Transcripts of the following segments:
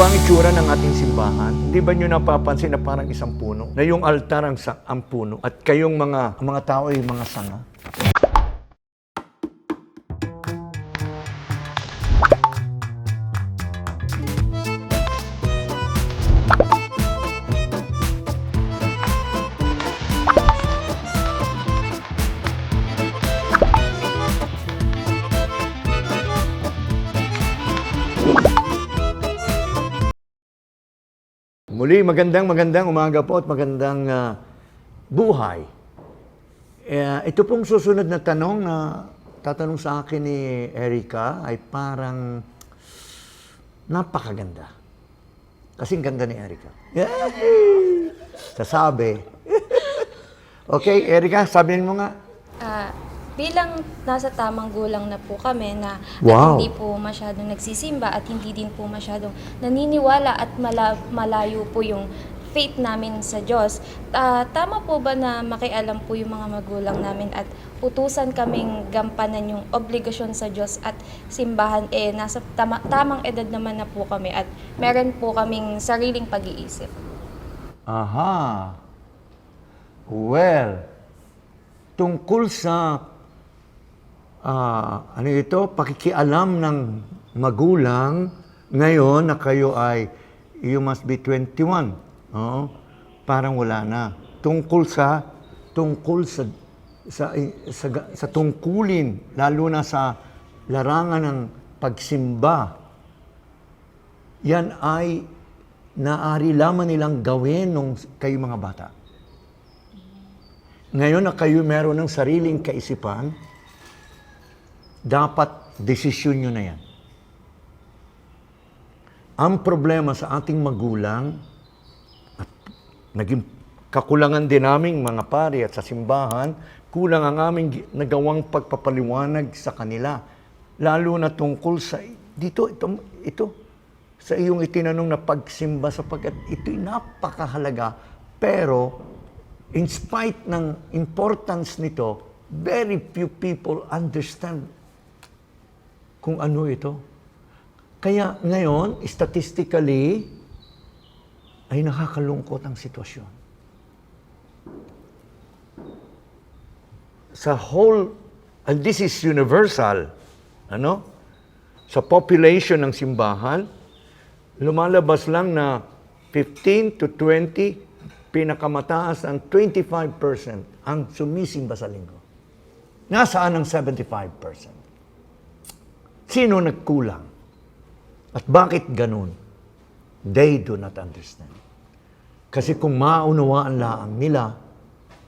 ba ang itsura ng ating simbahan? Hindi ba nyo napapansin na parang isang puno? Na yung altar ang, ang puno at kayong mga, mga tao ay mga sanga? Muli, magandang magandang umaga po at magandang ah, buhay. Eh, ito pong susunod na tanong na tatanong sa akin ni Erica ay parang napakaganda. Kasing ganda ni Erica. Yay! Sasabi. okay, Erica, sabihin mo nga. Ah, bilang nasa tamang gulang na po kami na at Wow. hindi po masyadong nagsisimba at hindi din po masyadong naniniwala at mala- malayo po yung faith namin sa Diyos. Ah, tama po ba na makialam po yung mga magulang namin at utusan kaming gampanan yung obligasyon sa Diyos at simbahan eh nasa tama- tamang edad naman na po kami at meron po kaming sariling pag-iisip. Aha. Well, tungkol sa ah, ano ito, pakikialam ng magulang ngayon na kayo ay you must be 21. Oo. Parang wala na. Tungkol sa tungkol sa sa, sa, sa tungkulin, lalo na sa larangan ng pagsimba, yan ay naari lamang nilang gawin nung kayo mga bata. Ngayon na kayo meron ng sariling kaisipan, dapat desisyon nyo na yan. Ang problema sa ating magulang, at naging kakulangan din naming mga pari at sa simbahan, kulang ang aming nagawang pagpapaliwanag sa kanila. Lalo na tungkol sa, dito, ito, ito sa iyong itinanong na pagsimba sapagkat ito'y napakahalaga. Pero, in spite ng importance nito, very few people understand kung ano ito. Kaya ngayon, statistically, ay nakakalungkot ang sitwasyon. Sa whole, and this is universal, ano? Sa population ng simbahan, lumalabas lang na 15 to 20, pinakamataas ang 25% ang sumisimba sa linggo. Nasaan ang 75%? Sino nagkulang? At bakit ganun? They do not understand. Kasi kung maunawaan lang nila,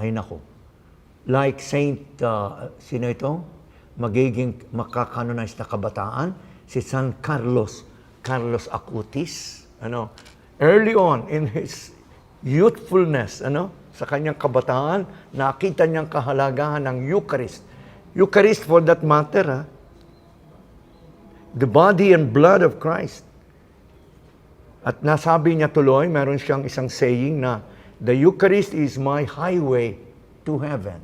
ay nako. Like Saint, uh, sino ito? Magiging makakanonize na kabataan, si San Carlos, Carlos Acutis. Ano? Early on in his youthfulness, ano? Sa kanyang kabataan, nakita niyang kahalagahan ng Eucharist. Eucharist for that matter, ha? The body and blood of Christ. At nasabi niya tuloy, meron siyang isang saying na, the Eucharist is my highway to heaven.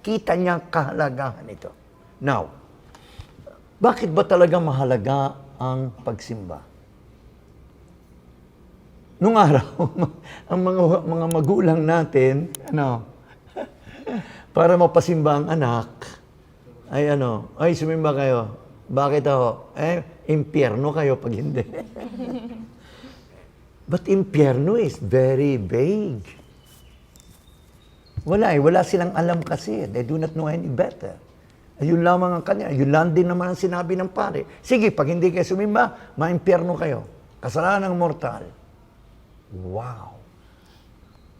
Kita niya kahalagahan nito. Now, bakit ba talaga mahalaga ang pagsimba? Nung araw, ang mga, mga magulang natin, ano, para mapasimba ang anak, ay ano, ay sumimba kayo. Bakit ako? Eh, impyerno kayo pag hindi. But impyerno is very vague. Wala eh, wala silang alam kasi. They do not know any better. Ayun lamang ang kanya. Yun lang din naman ang sinabi ng pare. Sige, pag hindi kayo sumimba, maimpyerno kayo. Kasalanan ng mortal. Wow.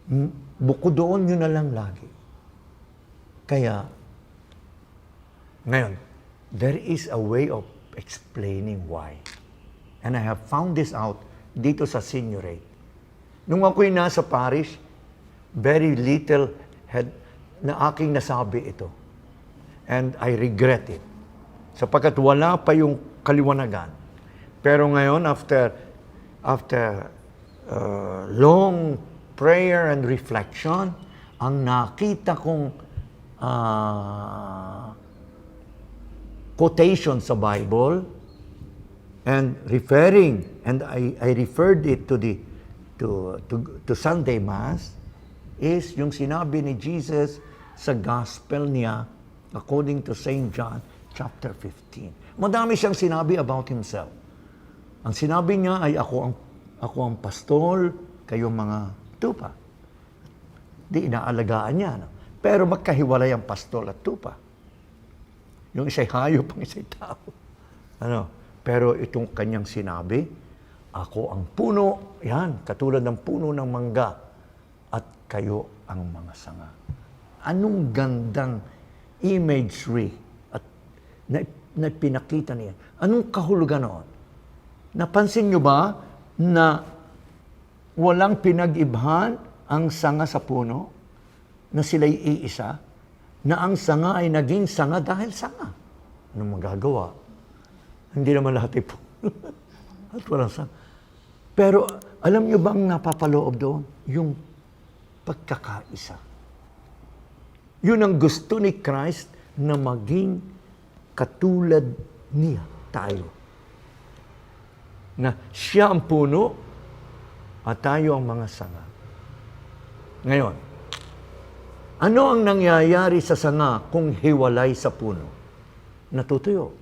Mm, Bukod doon, yun na lang lagi. Kaya, ngayon, there is a way of explaining why. And I have found this out dito sa seniorate. Nung ako'y nasa parish, very little had na aking nasabi ito. And I regret it. Sapagkat wala pa yung kaliwanagan. Pero ngayon, after, after uh, long prayer and reflection, ang nakita kong ah, quotation sa Bible And referring, and I, I referred it to the to, to, to Sunday Mass, is yung sinabi ni Jesus sa gospel niya according to St. John chapter 15. Madami siyang sinabi about himself. Ang sinabi niya ay ako ang ako ang pastol, kayo mga tupa. Di inaalagaan niya. No? Pero magkahiwalay ang pastol at tupa. Yung isa'y hayop, ang isa'y tao. Ano? Pero itong kanyang sinabi, ako ang puno, yan, katulad ng puno ng mangga, at kayo ang mga sanga. Anong gandang imagery at na, na pinakita niya. Anong kahulugan noon? Napansin nyo ba na walang pinag-ibhan ang sanga sa puno? Na sila'y iisa? Na ang sanga ay naging sanga dahil sanga? Anong magagawa? Hindi naman lahat puno. At walang sanga. Pero alam nyo ba ang napapaloob doon? Yung pagkakaisa. Yun ang gusto ni Christ na maging katulad niya, tayo. Na siya ang puno at tayo ang mga sanga. Ngayon, ano ang nangyayari sa sanga kung hiwalay sa puno? Natutuyo.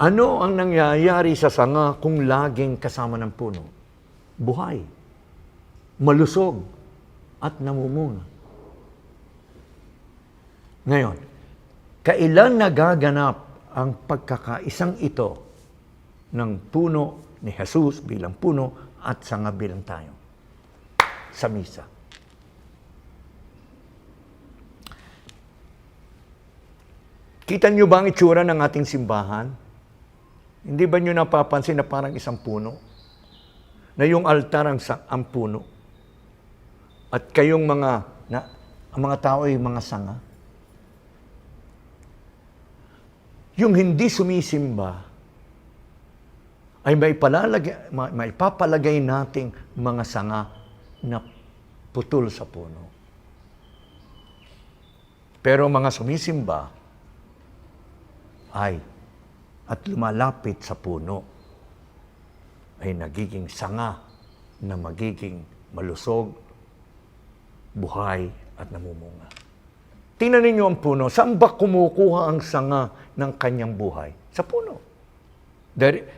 Ano ang nangyayari sa sanga kung laging kasama ng puno? Buhay, malusog, at namumunga. Ngayon, kailan nagaganap ang pagkakaisang ito ng puno ni Jesus bilang puno at sanga bilang tayo? Sa misa. Kita niyo ba ang itsura ng ating simbahan? Hindi ba niyo napapansin na parang isang puno? Na yung altar ang, ang puno? At kayong mga, na, ang mga tao ay mga sanga? Yung hindi sumisimba, ay may, palalagay, may, may papalagay nating mga sanga na putol sa puno. Pero mga sumisimba ay at lumalapit sa puno ay nagiging sanga na magiging malusog, buhay at namumunga. Tingnan ninyo ang puno. Saan ba kumukuha ang sanga ng kanyang buhay? Sa puno. There,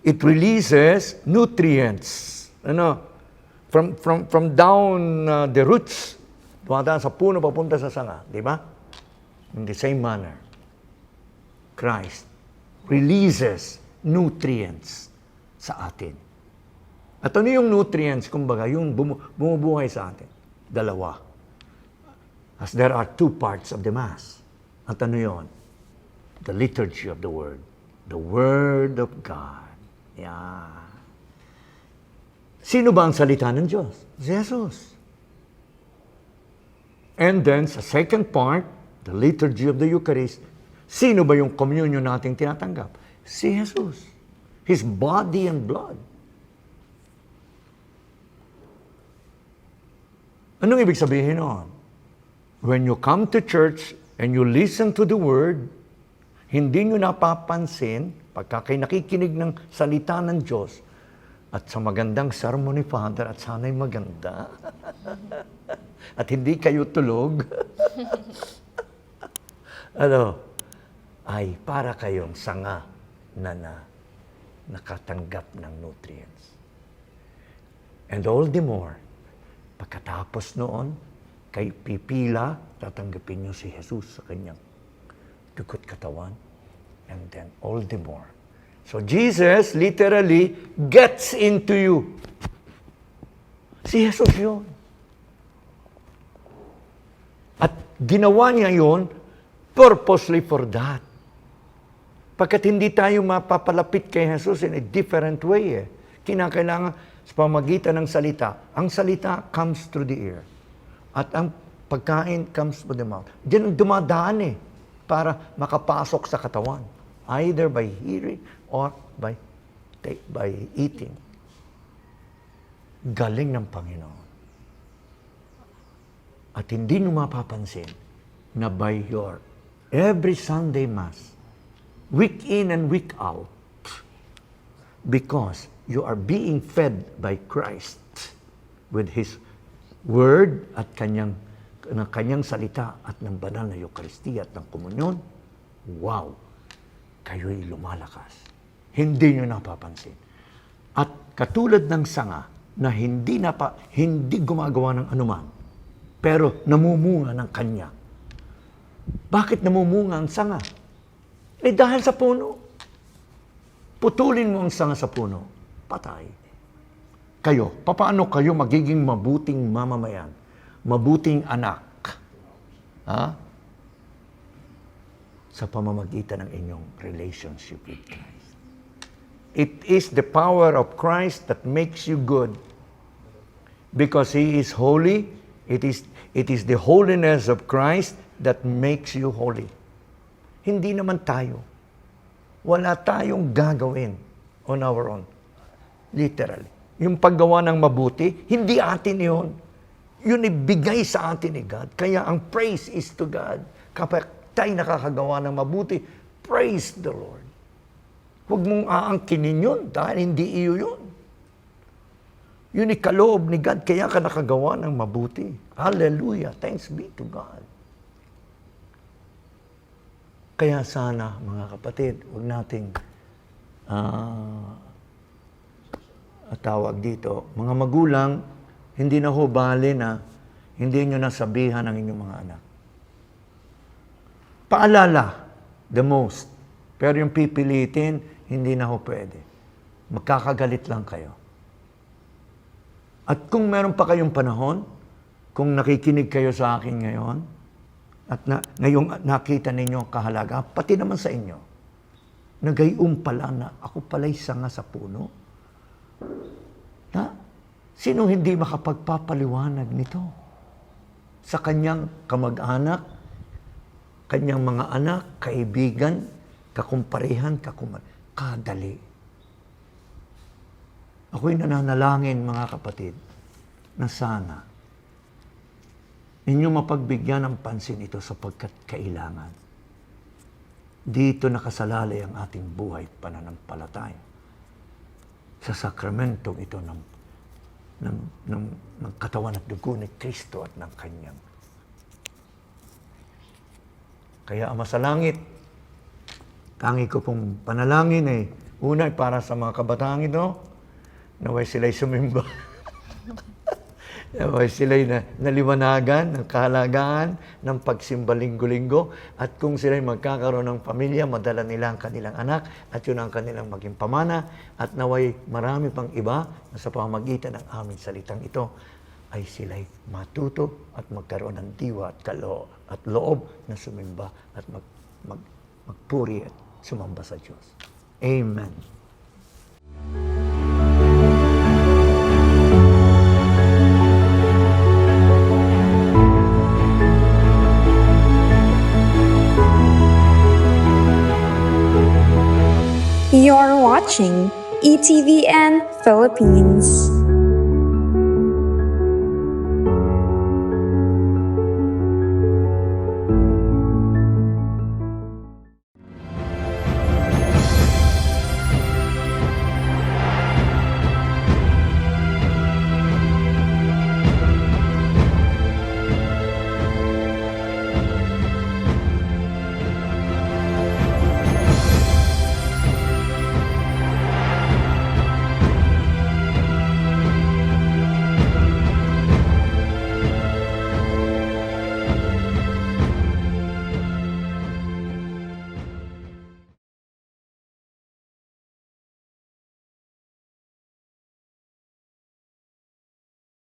it releases nutrients. Ano? From, from, from down uh, the roots, dumadaan sa puno papunta sa sanga. Di ba? In the same manner, Christ releases nutrients sa atin. At ano yung nutrients? Kumbaga, yung bumu- bumubuhay sa atin. Dalawa. As there are two parts of the Mass. At ano yun? The liturgy of the Word. The Word of God. Yeah. Sino ba ang salita ng Diyos? Jesus. And then, sa second part, the liturgy of the Eucharist, sino ba yung communion nating tinatanggap? Si Jesus. His body and blood. Anong ibig sabihin nun? When you come to church and you listen to the word, hindi nyo napapansin, pagka kayo nakikinig ng salita ng Diyos, at sa magandang sermon ni Father, at sana'y maganda, at hindi kayo tulog, ano, ay para kayong sanga na, na nakatanggap ng nutrients. And all the more, pagkatapos noon, kay pipila, tatanggapin niyo si Jesus sa kanyang dugot katawan. And then all the more. So Jesus literally gets into you. Si Jesus yun. At ginawa niya yun purposely for that. Pagkat hindi tayo mapapalapit kay Jesus in a different way eh. Kinakailangan sa pamagitan ng salita. Ang salita comes through the ear. At ang pagkain comes through the mouth. Diyan dumadaan eh. Para makapasok sa katawan. Either by hearing or by, by eating. Galing ng Panginoon. At hindi nyo mapapansin na by your every Sunday Mass, week in and week out because you are being fed by Christ with His Word at kanyang, ng kanyang salita at ng banal na Eucharistia at ng komunyon, wow, kayo'y lumalakas. Hindi nyo napapansin. At katulad ng sanga na hindi, napa, hindi gumagawa ng anuman, pero namumunga ng kanya. Bakit namumunga ang sanga? Eh dahil sa puno. Putulin mo ang sanga sa puno, patay. Kayo, paano kayo magiging mabuting mamamayan? Mabuting anak? Ha? Sa pamamagitan ng inyong relationship with Christ. It is the power of Christ that makes you good. Because He is holy, it is, it is the holiness of Christ that makes you holy. Hindi naman tayo. Wala tayong gagawin on our own. Literally. Yung paggawa ng mabuti, hindi atin yun. Yun ibigay sa atin ni God. Kaya ang praise is to God. Kapag tayo nakakagawa ng mabuti, praise the Lord. Huwag mong aangkinin yun dahil hindi iyo yun. Yun ikaloob ni God, kaya ka nakagawa ng mabuti. Hallelujah. Thanks be to God. Kaya sana, mga kapatid, huwag nating ah, tawag dito, mga magulang, hindi na ho bali na hindi nyo nasabihan ang inyong mga anak. Paalala, the most. Pero yung pipilitin, hindi na ho pwede. Magkakagalit lang kayo. At kung meron pa kayong panahon, kung nakikinig kayo sa akin ngayon, at na, ngayong nakita ninyo kahalaga, pati naman sa inyo, nagayong pala na ako pala'y sanga sa puno. Na, sino hindi makapagpapaliwanag nito? Sa kanyang kamag-anak, kanyang mga anak, kaibigan, kakumparehan, kakumar, kadali. Ako'y nananalangin, mga kapatid, na sana ninyo mapagbigyan ng pansin ito sapagkat kailangan. Dito nakasalalay ang ating buhay at pananampalataya sa sakramentong ito ng, ng, ng, ng katawan at dugo ni Kristo at ng Kanyang. Kaya Ama sa Langit, tangi ko pong panalangin eh, una ay para sa mga kabataan ito, naway sila'y sumimba. naway sila'y na, naliwanagan ng kahalagaan ng pagsimba linggo-linggo at kung sila'y magkakaroon ng pamilya, madala nila ang kanilang anak at yun ang kanilang maging pamana. At naway marami pang iba na sa pamamagitan ng aming salitang ito ay sila'y matuto at magkaroon ng diwa at kaloo at loob na sumimba at mag, mag, magpuri at sumamba sa Diyos. Amen. You're watching ETVN Philippines.